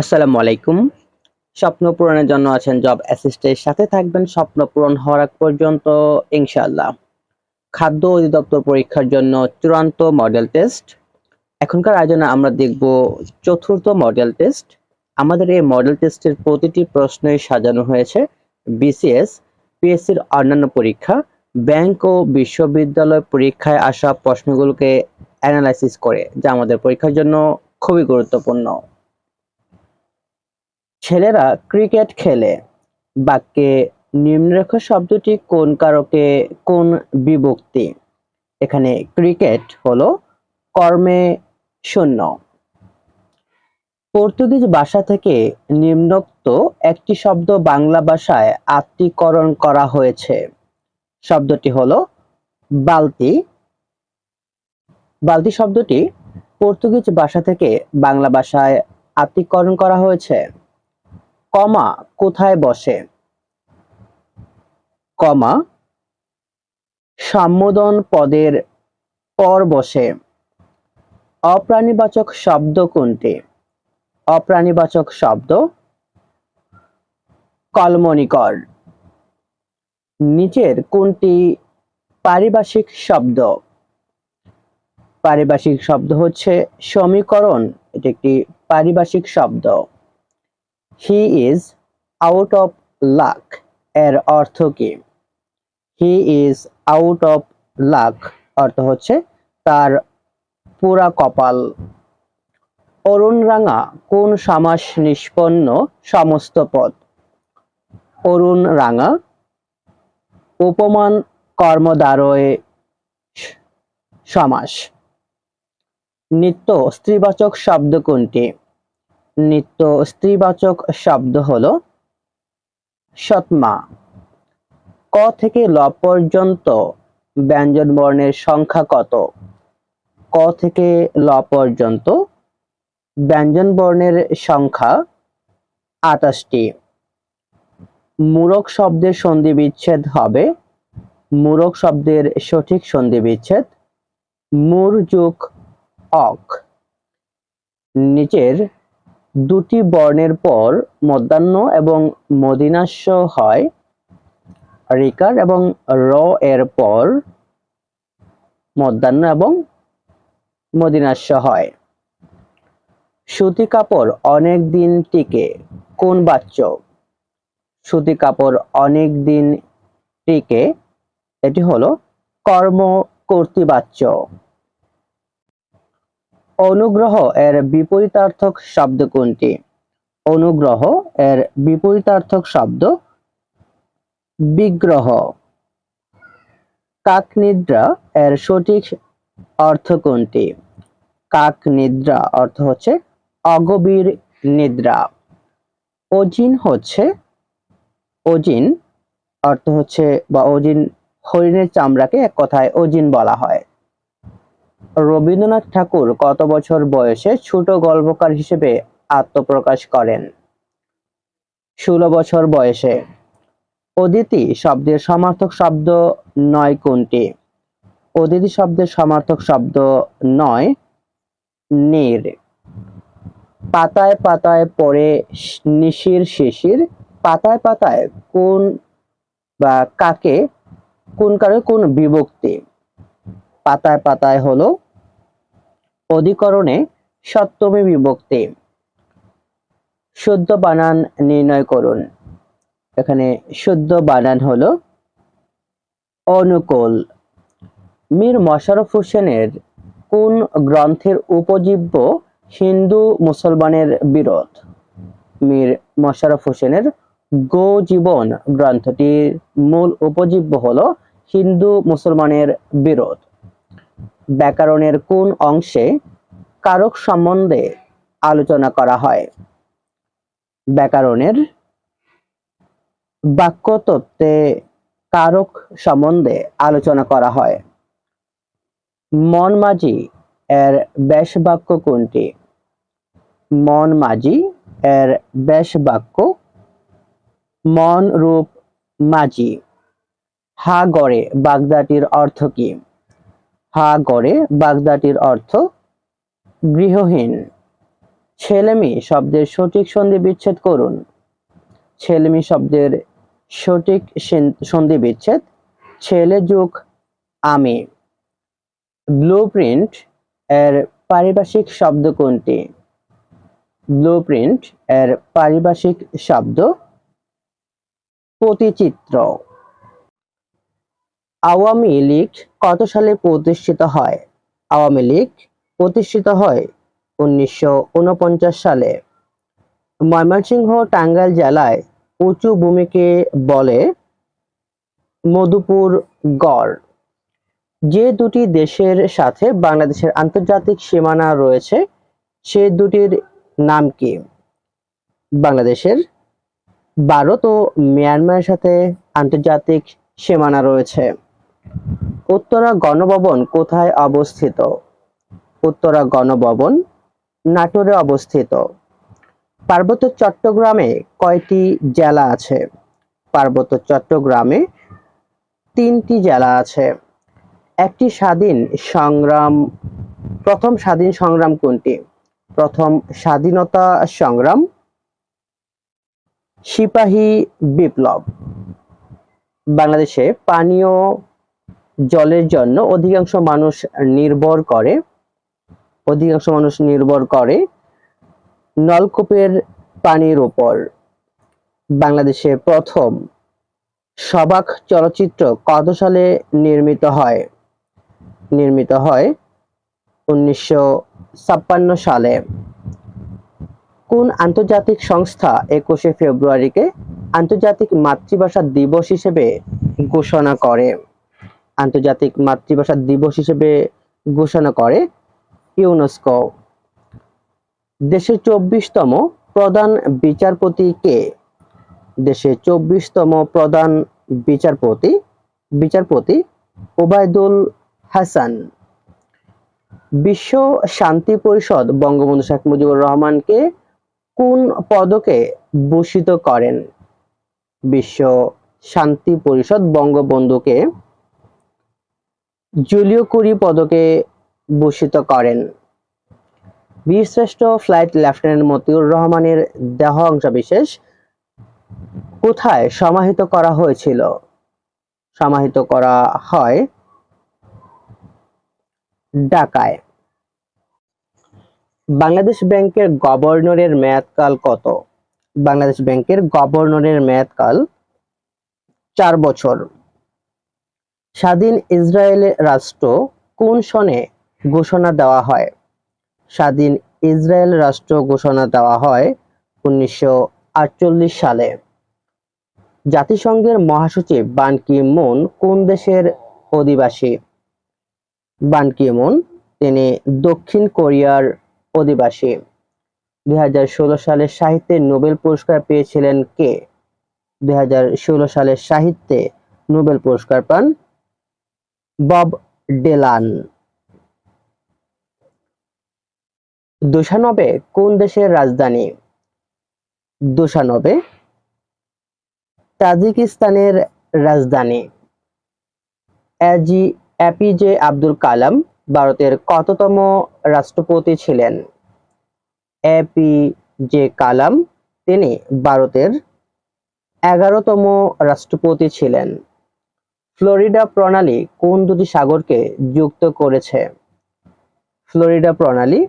আসসালামু আলাইকুম। স্বপ্ন পূরণের জন্য আছেন জব অ্যাসিস্টের সাথে থাকবেন স্বপ্ন পূরণ হওয়ার পর্যন্ত, ইনশাআল্লাহ। খাদ্য অধিদপ্তর পরীক্ষার জন্য চূড়ান্ত মডেল টেস্ট এখনকার আয়োজনে আমরা দেখব চতুর্থ মডেল টেস্ট আমাদের এই মডেল টেস্টের প্রতিটি প্রশ্নই সাজানো হয়েছে। বিসিএস পিএসসির অন্যান্য পরীক্ষা ব্যাংক ও বিশ্ববিদ্যালয় পরীক্ষায় আসা প্রশ্নগুলোকে অ্যানালাইসিস করে, যা আমাদের পরীক্ষার জন্য খুবই গুরুত্বপূর্ণ। ছেলেরা ক্রিকেট খেলে। বাক্যে নিম্নরেখা শব্দটি কোন কারকে, কোন বিভক্তি? এখানে ক্রিকেট হলো কর্মে শূন্য। পর্তুগিজ ভাষা থেকে নিম্নোক্ত একটি শব্দ বাংলা ভাষায় আত্মীকরণ করা হয়েছে। শব্দটি হলো বালতি। বালতি শব্দটি পর্তুগিজ ভাষা থেকে বাংলা ভাষায় আত্মীকরণ করা হয়েছে। কমা কোথায় বসে? কমা সম্বোধন পদের পর বসে। অপ্রাণীবাচক শব্দ কোনটি? অপ্রাণীবাচক শব্দ কলমনিকর। নিচের কোনটি পারিভাষিক শব্দ? পারিভাষিক শব্দ হচ্ছে সমীকরণ, এটি একটি পারিভাষিক শব্দ। He is out of luck এর অর্থ কি? He is out of luck অর্থ হচ্ছে তার পুরা কপাল। অরুণ রাঙা কোন সমাস নিষ্পন্ন সমস্ত পদ? অরুণ রাঙা উপমান কর্মদ্বারয় সমাস। নিত্য স্ত্রীবাচক শব্দ কোনটি? নিত্য স্ত্রীবাচক শব্দ হল সৎমা। ক থেকে ল পর্যন্ত ব্যঞ্জন বর্ণের সংখ্যা কত? ক থেকে ল পর্যন্ত ব্যঞ্জন বর্ণের সংখ্যা আটাশটি। মূরক শব্দের সন্ধি বিচ্ছেদ হবে, মূরক শব্দের সঠিক সন্ধি বিচ্ছেদ মূর যোগ অক। নিচের দুটি বর্ণের পর মধ্যাহ্ন এবং মদিনাস্য হয়। রিকার এবং র এর পর মধ্যাহ্ন এবং মদিনাস্য হয়। সুতি কাপড় অনেক দিন টিকে, কোন বাচ্চ সুতি কাপড় অনেক দিন টিকে, এটি হলো কর্ম কর্তৃবাচ্য অনুগ্রহ এর বিপরীতার্থক শব্দ কোনটি? অনুগ্রহ এর বিপরীতার্থক শব্দ বিগ্রহ। কাকনিদ্রা এর সঠিক অর্থ কোনটি? কাক নিদ্রা অর্থ হচ্ছে অগভীর নিদ্রা। অজিন হচ্ছে, অজিন অর্থ হচ্ছে বা অজিন হরিণের চামড়াকে এক কথায় অজিন বলা হয়। রবীন্দ্রনাথ ঠাকুর কত বছর বয়সে ছোট গল্পকার হিসেবে আত্মপ্রকাশ করেন? ষোলো বছর বয়সে। অদিতি শব্দের সমার্থক শব্দ নয় কোনটি? অদিতি শব্দের সমার্থক শব্দ নয়, নীর। পাতায় পাতায় পড়ে নিশির শিশির। পাতায় পাতায় কোন বা কাকে, কোন কারে কোন বিভক্তি? পাতায় পাতায় হলো অধিকরণে সপ্তমী বিভক্তি। শুদ্ধ বানান নির্ণয় করুন। এখানে শুদ্ধ বানান হলো অনুকূল। মীর মশারফ হোসেনের কোন গ্রন্থের উপজীব্য হিন্দু মুসলমানের বিরোধ? মীর মশারফ হোসেনের গো জীবন গ্রন্থটির মূল উপজীব্য হলো হিন্দু মুসলমানের বিরোধ। ব্যাকরণের কোন অংশে কারক সম্বন্ধে আলোচনা করা হয়? ব্যাকরণের বাক্যতত্ত্বে কারক সম্বন্ধে আলোচনা করা হয়। মন মাঝি এর ব্যাস বাক্য কোনটি? মন মাঝি এর ব্যাস বাক্য মন রূপ মাঝি হা গড়ে বাগদাটির অর্থ কি? হা গড়ে বাগদাটির অর্থ গৃহহীন। ছেলেমি শব্দের সঠিক সন্ধি বিচ্ছেদ করুন। ছেলেমি শব্দের সঠিক সন্ধি বিচ্ছেদ, ছেলে যুগ আমি। ব্লু প্রিন্ট এর পারিভাষিক শব্দ কোনটি? ব্লু প্রিন্ট এর পারিভাষিক শব্দ প্রতিচিত্র। আওয়ামী লীগ কত সালে প্রতিষ্ঠিত হয়? আওয়ামী লীগ প্রতিষ্ঠিত হয় উনিশশো উনপঞ্চাশ সালে। ময়মনসিংহ টাঙ্গাইল জেলায় উঁচু ভূমিকে বলে মধুপুর গড়। যে দুটি দেশের সাথে বাংলাদেশের আন্তর্জাতিক সীমানা রয়েছে, সে দুটির নাম কি? বাংলাদেশের ভারত ও মিয়ানমারের সাথে আন্তর্জাতিক সীমানা রয়েছে। উত্তরা গণভবন কোথায় অবস্থিত? উত্তরা গণভবন নাটোরে অবস্থিত। পার্বত্য চট্টগ্রামে কয়টি জেলা আছে? পার্বত্য চট্টগ্রামে তিনটি জেলা আছে। একটি স্বাধীন সংগ্রাম, প্রথম স্বাধীন সংগ্রাম কোনটি? প্রথম স্বাধীনতা সংগ্রাম সিপাহী বিপ্লব। বাংলাদেশে পানীয় জলের জন্য অধিকাংশ মানুষ নির্ভর করে, অধিকাংশ মানুষ নির্ভর করে নলকূপের পানির উপর। বাংলাদেশে প্রথম সবাক চলচ্চিত্র কত সালে নির্মিত হয়? নির্মিত হয় উনিশশো ছাপ্পান্ন সালে। কোন আন্তর্জাতিক সংস্থা একুশে ফেব্রুয়ারিকে আন্তর্জাতিক মাতৃভাষা দিবস হিসেবে ঘোষণা করে? আন্তর্জাতিক মাতৃভাষা দিবস হিসেবে ঘোষণা করে ইউনেস্কো। দেশের চব্বিশতম প্রধান বিচারপতি কে? দেশের চব্বিশতম প্রধান বিচারপতি বিচারপতি ওবায়দুল হাসান। বিশ্ব শান্তি পরিষদ বঙ্গবন্ধু শেখ মুজিবুর রহমানকে কোন পদকে ভূষিত করেন? বিশ্ব শান্তি পরিষদ বঙ্গবন্ধুকে জুলিও কুরি পদকে ভূষিত করেন। বীরশ্রেষ্ঠ ফ্লাইট লেফটেন্যান্ট মতিউর রহমানের দেহ অংশবিশেষ কোথায় সমাহিত করা হয়েছিল? সমাহিত করা হয় ঢাকায়। বাংলাদেশ ব্যাংকের গভর্নরের মেয়াদকাল কত? বাংলাদেশ ব্যাংকের গভর্নরের মেয়াদকাল চার বছর। স্বাধীন ইসরায়েল রাষ্ট্র কোন সনে ঘোষণা দেওয়া হয়? স্বাধীন ইসরায়েল রাষ্ট্র ঘোষণা দেওয়া হয় উনিশশো আটচল্লিশ সালে। জাতিসংঘের মহাসচিব বান কি মুন কোন দেশের অধিবাসী? বান কি মুন তিনি দক্ষিণ কোরিয়ার অধিবাসী। দুই সালে সাহিত্যে নোবেল পুরস্কার পেয়েছিলেন কে? দুই সালে সাহিত্যে নোবেল পুরস্কার পান বব ডেলান। দোসানবে কোন দেশের রাজধানী? দোসানবে তাজিকিস্তানের রাজধানী। এজি এপিজে আব্দুল কালাম ভারতের কততম রাষ্ট্রপতি ছিলেন? এপি জে কালাম, তিনি ভারতের এগারোতম রাষ্ট্রপতি ছিলেন। ফ্লোরিডা প্রণালী কোন দুটি সাগরকে যুক্ত করেছে? ফ্লোরিডা প্রণালী,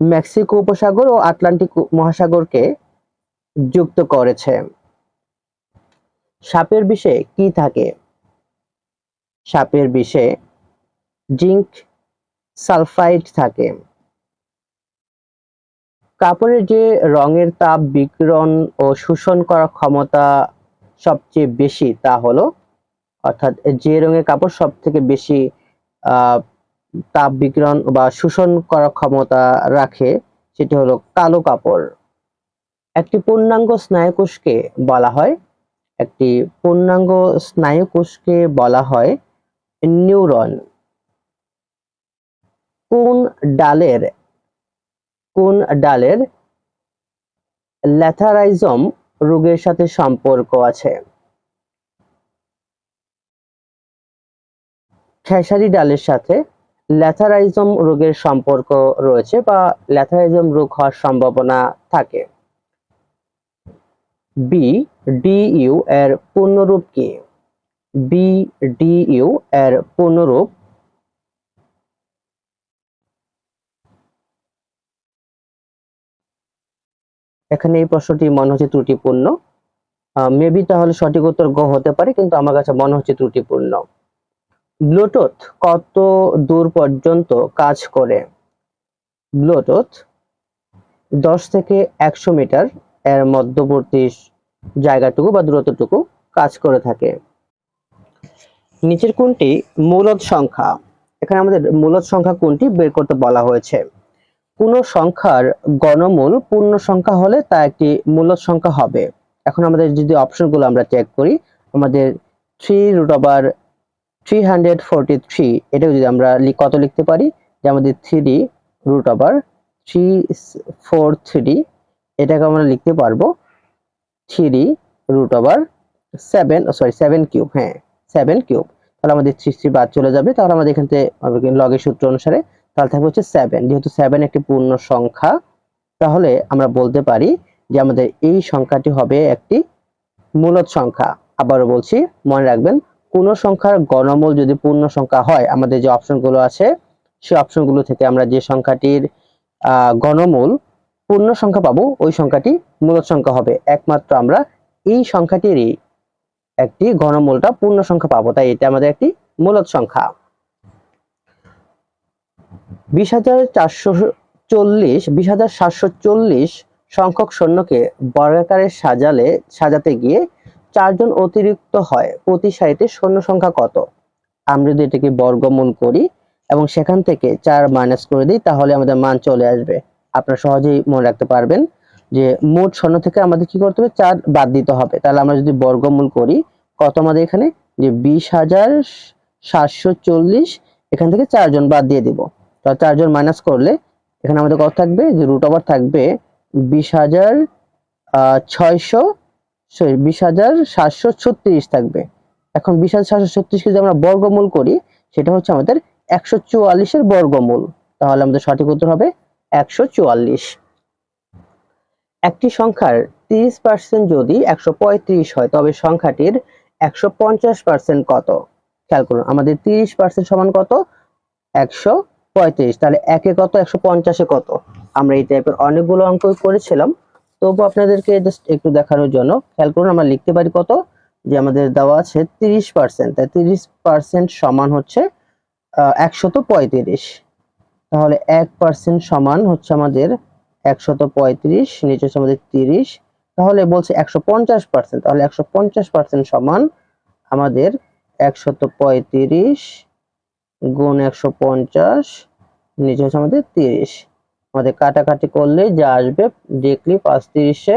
মেক্সিকো উপসাগর ও আটলান্টিক মহাসাগরকে যুক্ত করেছে। সাপের বিষে কি থাকে? সাপের বিষে জিঙ্ক সালফাইড থাকে। কাপড়ের যে রঙের তাপ, বিকিরণ ও শোষণ করার ক্ষমতা সবচেয়ে বেশি তা হলো, অর্থাৎ যে রঙের কাপড় সব থেকে বেশি তাপ বিকিরণ বা শোষণ করার ক্ষমতা রাখে সেটি হলো কালো কাপড়। একটি পূর্ণাঙ্গ স্নায়ুকোষকে বলা হয়। একটি পূর্ণাঙ্গ স্নায়ুকোষকে বলা হয় নিউরন। কোন ডালের কোন ডালের ল্যাথারাইজম রোগের সাথে সম্পর্ক আছে। খেসারি ডালের সাথে ল্যাথারাইজম রোগের সম্পর্ক রয়েছে বা ল্যাথারাইজম রোগ হওয়ার সম্ভাবনা থাকে। বি ডিইউ এর পূর্ণরূপ কি? বি ডিইউ এর পূর্ণরূপ এখানে এই প্রশ্নটি মনে হচ্ছে ত্রুটিপূর্ণ। মেবি তাহলে সঠিক উত্তর গ হতে পারে, কিন্তু আমার কাছে মনে হচ্ছে ত্রুটিপূর্ণ। ব্লুটুথ কত দূর পর্যন্ত কাজ করে? ব্লুটুথ দশ থেকে একশো মিটার এর মধ্যবর্তী জায়গাটুকু বা দূরত্বটুকু কাজ করে থাকে। নিচের কোনটি? মূলদ সংখ্যা। এখানে আমাদের মূলদ সংখ্যা কোনটি বের করতে বলা হয়েছে। কোন সংখ্যার গণমূল, পূর্ণ সংখ্যা হলে তা একটি মূলদ সংখ্যা হবে। এখন আমাদের যদি অপশনগুলো আমরা চেক করি, আমাদের three root over three hundred three এটাও যদি আমরা কত লিখতে পারি? যে আমাদের three root over three four three এটাকে আমরা লিখতে পারব three root over seven sorry seven cube হ্যাঁ সেভেন কিউব তাহলে আমাদের থ্রি থ্রি বাদ চলে যাবে। তাহলে আমাদের এখান থেকে লগের সূত্র অনুসারে তাহলে থাকবে হচ্ছে সেভেন যেহেতু সেভেন একটি পূর্ণ সংখ্যা, তাহলে আমরা বলতে পারি যে আমাদের এই সংখ্যাটি হবে একটি মূলদ সংখ্যা। আবারও বলছি, মনে রাখবেন, কোন সংখ্যার গণমূল যদি পূর্ণ সংখ্যা হয়, আমাদের যে অপশনগুলো আছে সেই অপশনগুলো থেকে আমরা যে সংখ্যাটির গণমূল পূর্ণ সংখ্যা পাবো, ওই সংখ্যাটি মূলদ সংখ্যা হবে। একমাত্র আমরা এই সংখ্যাটিরই একটি ঘনমূলটা পূর্ণ সংখ্যা পাবো, তাই এটা আমাদের একটি মূলদ সংখ্যা। বিশ হাজার চারশো চল্লিশ, বিশ হাজার সাতশো চল্লিশ সংখ্যক সৈন্যকে বর্গাকারে সাজালে, সাজাতে গিয়ে চারজন অতিরিক্ত হয়। প্রতি সারিতে সৈন্য সংখ্যা কত? আমরা যদি এটাকে বর্গমূল করি এবং সেখান থেকে চার মাইনাস করে দিই, তাহলে আমাদের মান চলে আসবে। আপনারা সহজেই মনে রাখতে পারবেন যে মোট সৈন্য থেকে আমাদের কি করতে হবে? চার বাদ দিতে হবে। তাহলে আমরা যদি বর্গমূল করি, কত আমাদের এখানে? যে বিশ হাজার সাতশো চল্লিশ, এখান থেকে চারজন বাদ দিয়ে দিব। তো চারজন মাইনাস করলে এখানে আমাদের কত থাকবে? যে রুট ওভার থাকবে বিশ হাজার ছয়শো বিশ থাকবে। এখন বিশ হাজার আমরা বর্গমূল করি, সেটা হচ্ছে আমাদের একশো চুয়াল্লিশের বর্গমূল। তাহলে আমাদের সঠিক উত্তর হবে একশো চুয়াল্লিশ। একটি সংখ্যার তিরিশ পার্সেন্ট যদি একশো পঁয়ত্রিশ হয়, তবে সংখ্যাটির একশো পঞ্চাশ পার্সেন্ট কত? খেয়াল করুন, আমাদের তিরিশ পার্সেন্ট সমান কত? একশো পঁয়ত্রিশ, তাহলে একে কত? একশো পঞ্চাশে কত? আমরা এই টাইপের অনেকগুলো অঙ্ক করেছিলাম। তবু আপনাদেরকে জাস্ট একটু দেখানোর জন্য খেয়াল করুন, আমরা লিখতে পারি কত? যে আমাদের দেওয়া আছে তিরিশ পার্সেন্ট তাই তিরিশ পার্সেন্ট সমান হচ্ছে একশত পঁয়ত্রিশ। তাহলে এক পার্সেন্ট সমান হচ্ছে আমাদের একশত পঁয়ত্রিশ, নিচে হচ্ছে আমাদের তিরিশ। তাহলে বলছে একশো পঞ্চাশ পার্সেন্ট তাহলে একশো পঞ্চাশ পার্সেন্ট সমান আমাদের একশত পঁয়ত্রিশ গুণ একশো পঞ্চাশ নিচে হচ্ছে আমাদের তিরিশ। আমাদের কাটাকাটি করলে যা আসবে ডিরেক্টলি পাঁচ তিরিশে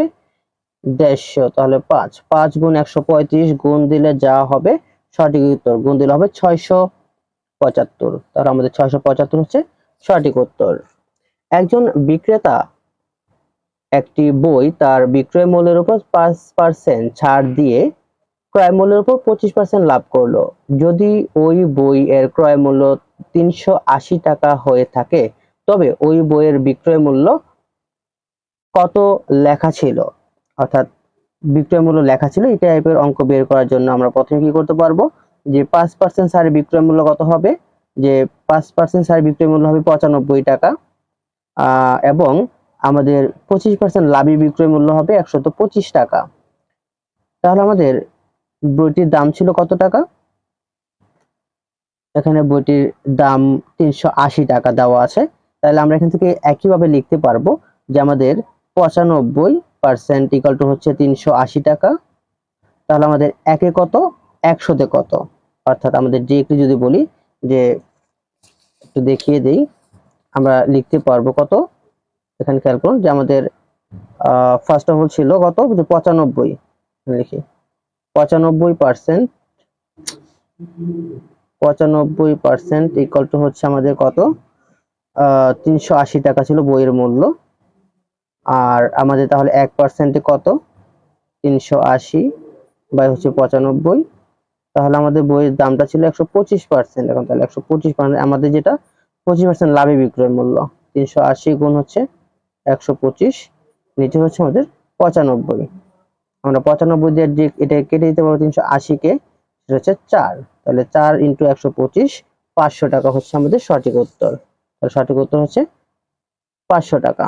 দেড়শো, তাহলে পাঁচ। পাঁচ গুণ একশো পঁয়ত্রিশ গুণ দিলে যা হবে সঠিক উত্তর, গুণ দিলে হবে ছয়শো পঁচাত্তর। তাহলে আমাদের ছয়শো পঁচাত্তর হচ্ছে সঠিক উত্তর। একজন বিক্রেতা একটি বই তার বিক্রয় মূল্যের উপর পাঁচ পার্সেন্ট ছাড় দিয়ে ক্রয় মূল্যের উপর পঁচিশ পার্সেন্ট লাভ করল। যদি ওই বই এর ক্রয় মূল্য তিনশো আশি টাকা হয়ে থাকে। তবে ওই বইয়ের বিক্রয় মূল্য কত লেখা ছিল? অর্থাৎ বিক্রয় মূল্য লেখা ছিল, এই টাইপের অঙ্ক বের করার জন্য আমরা প্রথমে কি করতে পারব? যে পাঁচ পার্সেন্ট সারের বিক্রয় মূল্য কত হবে? যে পাঁচ পার্সেন্ট সারের বিক্রয় মূল্য হবে পঁচানব্বই টাকা। এবং আমাদের পঁচিশ পার্সেন্ট লাভি বিক্রয় মূল্য হবে একশত পঁচিশ টাকা। তাহলে আমাদের বইটির দাম ছিল কত টাকা? এখানে বইটির দাম তিনশো আশি টাকা দেওয়া আছে। তাহলে আমরা এখান থেকে একইভাবে লিখতে পারব যে আমাদের পঁচানব্বই পার্সেন্ট ইকাল টু হচ্ছে তিনশো আশি টাকা। তাহলে আমাদের একে কত? একশোতে কত? অর্থাৎ আমাদের ডিরেক্টলি যদি বলি যে একটু দেখিয়ে দেই, আমরা লিখতে পারব কত? এখানে খেয়াল করুন যে আমাদের ফার্স্ট অফ অল ছিল কত? পঁচানব্বই। লিখি। পঁচানব্বই পার্সেন্ট পঁচানব্বই পার্সেন্ট ইকাল টু হচ্ছে আমাদের কত? তিনশো আশি টাকা ছিল বইয়ের মূল্য। আর আমাদের তাহলে এক পার্সেন্টে কত? তিনশো আশি বাই হচ্ছে পঁচানব্বই। তাহলে আমাদের বইয়ের দামটা ছিল একশো পঁচিশ পার্সেন্ট এখন তাহলে একশো পঁচিশ পার্সেন্ট আমাদের যেটা, পঁচিশ পার্সেন্ট লাভে বিক্রয় মূল্য। তিনশো আশি গুণ হচ্ছে একশো পঁচিশ, নিচে হচ্ছে আমাদের পঁচানব্বই। আমরা পঁচানব্বই দিয়ে এটা কেটে দিতে পারব তিনশো আশিকে, সেটা হচ্ছে চার। তাহলে চার ইন্টু একশো পঁচিশ, পাঁচশো টাকা হচ্ছে আমাদের সঠিক উত্তর। তাহলে সঠিক উত্তর হচ্ছে পাঁচশো টাকা।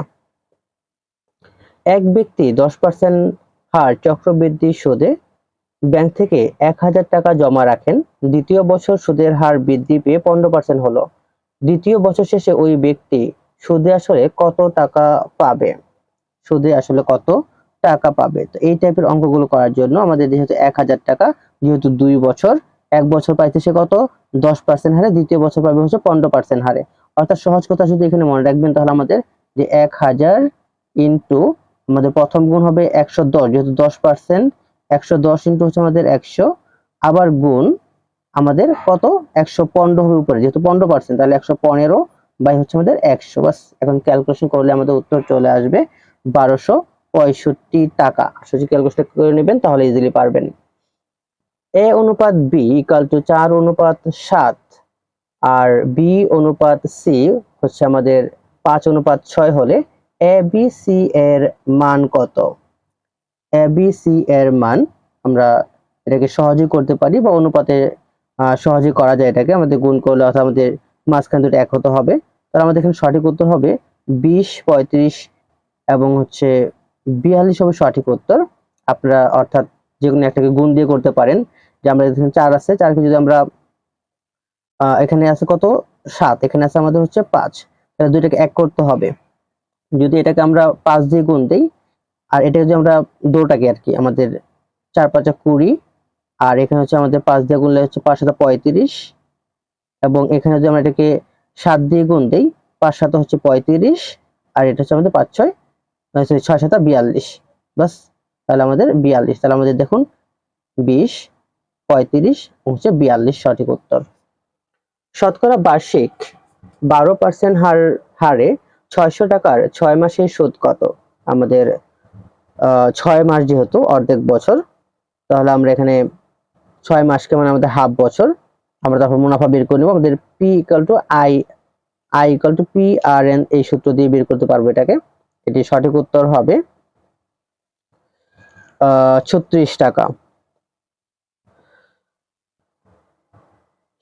এক ব্যক্তি দশ পার্সেন্ট হার চক্রবৃদ্ধি সুদে ব্যাংক থেকে এক হাজার টাকা জমা রাখেন। দ্বিতীয় বছর সুদের হার বৃদ্ধি পেয়ে পনেরো পার্সেন্ট হলো। দ্বিতীয় বছর শেষে ওই ব্যক্তি সুদে আসলে কত টাকা পাবে? সুদে আসলে কত টাকা পাবে? তো এই টাইপের অঙ্কগুলো করার জন্য আমাদের যেহেতু এক হাজার টাকা, যেহেতু দুই বছর এক বছর পাইতেছে কত? দশ পার্সেন্ট হারে, দ্বিতীয় বছর পাবে হচ্ছে পনেরো পার্সেন্ট হারে। অর্থাৎ সহজ কথা শুধু এখানে মনে রাখবেন, তাহলে আমাদের যে এক হাজার ইন্টু আমাদের প্রথম গুণ হবে একশো দশ, যেহেতু দশ পার্সেন্ট একশো দশ ইন্টু হচ্ছে আমাদের একশো। আবার গুণ আমাদের কত? একশো পনেরো হবে উপরে, যেহেতু পনেরো পার্সেন্ট তাহলে একশো পনেরো বাই হচ্ছে আমাদের একশো। বাস, এখন ক্যালকুলেশন করলে আমাদের উত্তর চলে আসবে বারোশো পঁয়ষট্টি টাকা। আসলে ক্যালকুলেশন করে নেবেন, তাহলে ইজিলি পারবেন। এ অনুপাত বি ইকাল টু চার অনুপাত সাত আর বি অনুপাত সি হচ্ছে আমাদের পাঁচ অনুপাত ছয় হলে এ বি সি এর মান কত? এ বি সি এর মান আমরা এটাকে সহজেই করতে পারি বা অনুপাতে আহ, সহজেই করা যায় এটাকে। আমাদের গুণ করলে অর্থাৎ আমাদের মাঝখান দুটো এক হতে হবে। তাহলে আমাদের এখানে সঠিক উত্তর হবে বিশ পঁয়ত্রিশ এবং হচ্ছে বিয়াল্লিশ হবে সঠিক উত্তর। আপনারা অর্থাৎ যে কোনো একটাকে গুণ দিয়ে করতে পারেন। যে আমরা এখানে চার আছে চারকে যদি আমরা এখানে আছে কত? সাত। এখানে আছে আমাদের হচ্ছে পাঁচ। তাহলে দুইটাকে এক করতে হবে। যদি এটাকে আমরা পাঁচ দিয়ে গুণ দিই, আর এটা যদি আমরা দুটাকে আর কি, আমাদের চার পাঁচা কুড়ি, আর এখানে হচ্ছে আমাদের পাঁচ দিয়ে গুনলে হচ্ছে পাঁচ সাথে পঁয়ত্রিশ, এবং এখানে যদি আমরা এটাকে সাত দিয়ে গুণ দিই, পাঁচ সাথে হচ্ছে পঁয়ত্রিশ, আর এটা হচ্ছে আমাদের পাঁচ ছয় ছয় সাথে বিয়াল্লিশ। বাস তাহলে আমাদের বিয়াল্লিশ। তাহলে আমাদের দেখুন, বিশ পঁয়ত্রিশ হচ্ছে বিয়াল্লিশ সঠিক উত্তর। শতকরা বার্ষিক বারো পার্সেন্ট হার, হারে ছয়শো টাকার ছয় মাসের সুদ কত? আমাদের ছয় মাস যেহেতু অর্ধেক বছর, তাহলে আমরা এখানে ছয় মাসকে মানে আমাদের হাফ বছর, আমরা তারপর মুনাফা বের করে নেব। আমাদের P equal to I I equal to P R N এই সূত্র দিয়ে বের করতে পারব এটাকে। এটি সঠিক উত্তর হবে ছত্রিশ টাকা।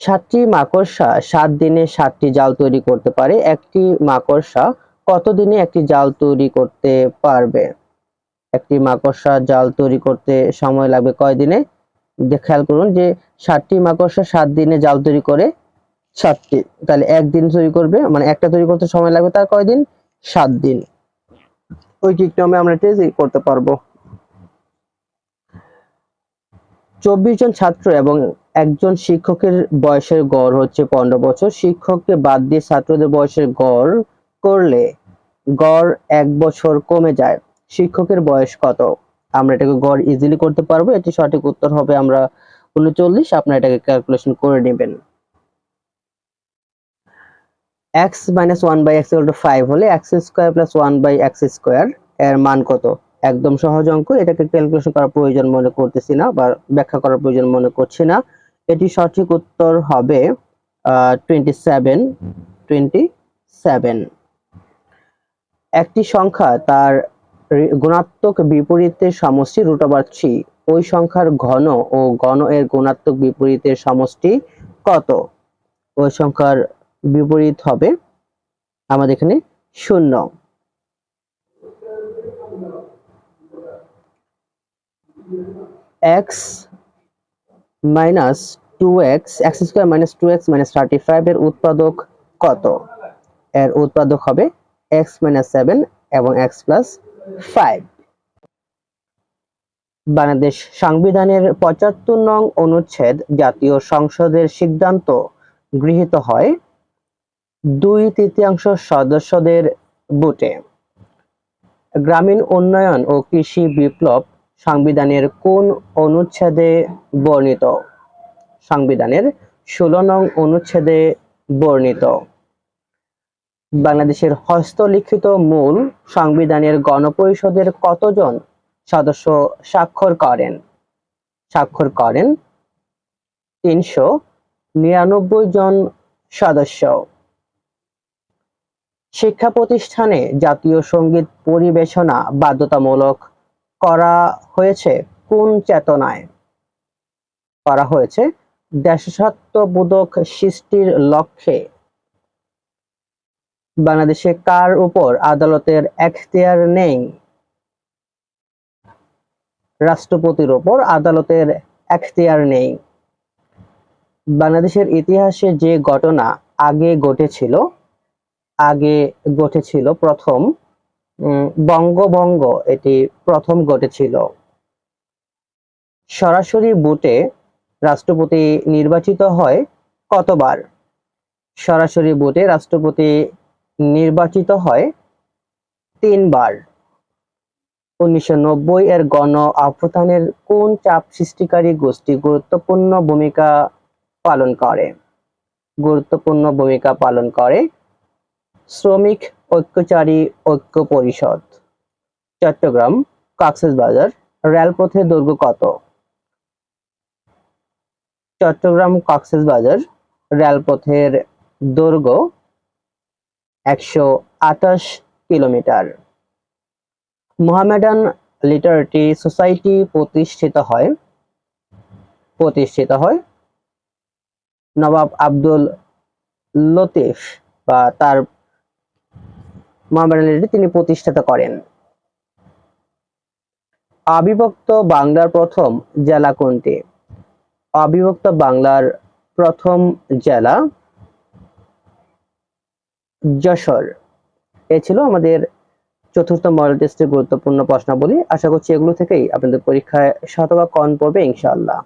সাতটি মাকড়সা সাত দিনে সাতটি জাল তৈরি করতে পারে। একটি মাকড়সা কতদিনে একটি জাল তৈরি করতে পারবে? একটি মাকড়সা জাল তৈরি করতে সময় লাগবে কয় দিনে খেয়াল করুন যে সাতটি মাকড়সা সাত দিনে জাল তৈরি করে সাতটি। তাহলে একদিন তৈরি করবে মানে একটা তৈরি করতে সময় লাগবে তার কয়দিন? সাত দিন। ওই নিয়মে আমরা এটা করতে পারব। চব্বিশ জন ছাত্র এবং একজন শিক্ষকের বয়সের গড় হচ্ছে পনেরো বছর। শিক্ষককে বাদ দিয়ে ছাত্রদের বয়সের গড় করলে গড় এক বছর কমে যায়। শিক্ষকের বয়স কত? আমরা এটাকে গড় ইজিলি করতে পারব। এটি সঠিক উত্তর হবে আমরা উনচল্লিশ। আপনারা এটাকে ক্যালকুলেশন করে নেবেন। X minus one by X to five হলে X square plus one by X square এর মান কত? একদম সহজ অঙ্ক। এটাকে ক্যালকুলেশন করার প্রয়োজন মনে করতেছি না বা ব্যাখ্যা করার প্রয়োজন মনে করছি না। এটি সঠিক উত্তর হবে টোয়েন্টি সেভেন টোয়েন্টি সেভেন একটি সংখ্যা তার গুণাত্মক বিপরীতের সমষ্টি রুট ওভার থ্রি ওই সংখ্যার ঘন ও ঘন এর গুণাত্মক বিপরীতের সমষ্টি কত? ওই সংখ্যার বিপরীত হবে আমাদের এখানে শূন্য। X minus two X X square minus two X minus thirty five এর উৎপাদক কত? এর উৎপাদক হবে এক্স মাইনাস সেভেন এবং এক্স প্লাস ফাইভ বাংলাদেশ সংবিধানের পঁচাত্তর নং অনুচ্ছেদ জাতীয় সংসদের সিদ্ধান্ত গৃহীত হয় দুই তৃতীয়াংশ সদস্যদের ভোটে। গ্রামীণ উন্নয়ন ও কৃষি বিপ্লব সংবিধানের কোন অনুচ্ছেদে বর্ণিত? সংবিধানের ষোলো নং অনুচ্ছেদে বর্ণিত। বাংলাদেশের হস্তলিখিত মূল সংবিধানের গণপরিষদের কতজন সদস্য স্বাক্ষর করেন? স্বাক্ষর করেন তিনশো নিরানব্বই জন সদস্য। শিক্ষা প্রতিষ্ঠানে জাতীয় সংগীত পরিবেশনা বাধ্যতামূলক করা হয়েছে কোন চেতনায়? করা হয়েছে দেশাত্মবোধক সৃষ্টির লক্ষ্যে। বাংলাদেশে কার উপর আদালতের এখতিয়ার নেই? রাষ্ট্রপতির উপর আদালতের এখতিয়ার নেই। বাংলাদেশের ইতিহাসে যে ঘটনা আগে ঘটেছিল আগে ঘটেছিল প্রথম বঙ্গভঙ্গ এটি প্রথম ঘটেছিল। সরাসরি ভোটে রাষ্ট্রপতি নির্বাচিত হয় কতবার? সরাসরি ভোটে রাষ্ট্রপতি নির্বাচিত হয় তিনবার। উনিশশো নব্বই এর গণ অভ্যুত্থানের কোন চাপ সৃষ্টিকারী গোষ্ঠী গুরুত্বপূর্ণ ভূমিকা পালন করে? গুরুত্বপূর্ণ ভূমিকা পালন করে শ্রমিক ঐক্যচারী ঐক্য পরিষদ। চট্টগ্রাম কক্সবাজার রেলপথের দৈর্ঘ্য কত? চট্টগ্রাম কক্সবাজার রেলপথের দৈর্ঘ্য একশো আঠাশ কিলোমিটার। মোহামেডান লিটারেটি সোসাইটি প্রতিষ্ঠিত হয় প্রতিষ্ঠিত হয় নবাব আব্দুল লতিফ বা তার লিটারেটি তিনি প্রতিষ্ঠাতা করেন। অবিভক্ত বাংলার প্রথম জেলা কোনটি? অবিভক্ত বাংলার প্রথম জেলা যশোর। এ ছিল আমাদের চতুর্থ মডেল টেস্টের গুরুত্বপূর্ণ প্রশ্নাবলী। আশা করছি এগুলো থেকেই আপনাদের পরীক্ষায় শতভাগ কন পড়বে ইনশাআল্লাহ।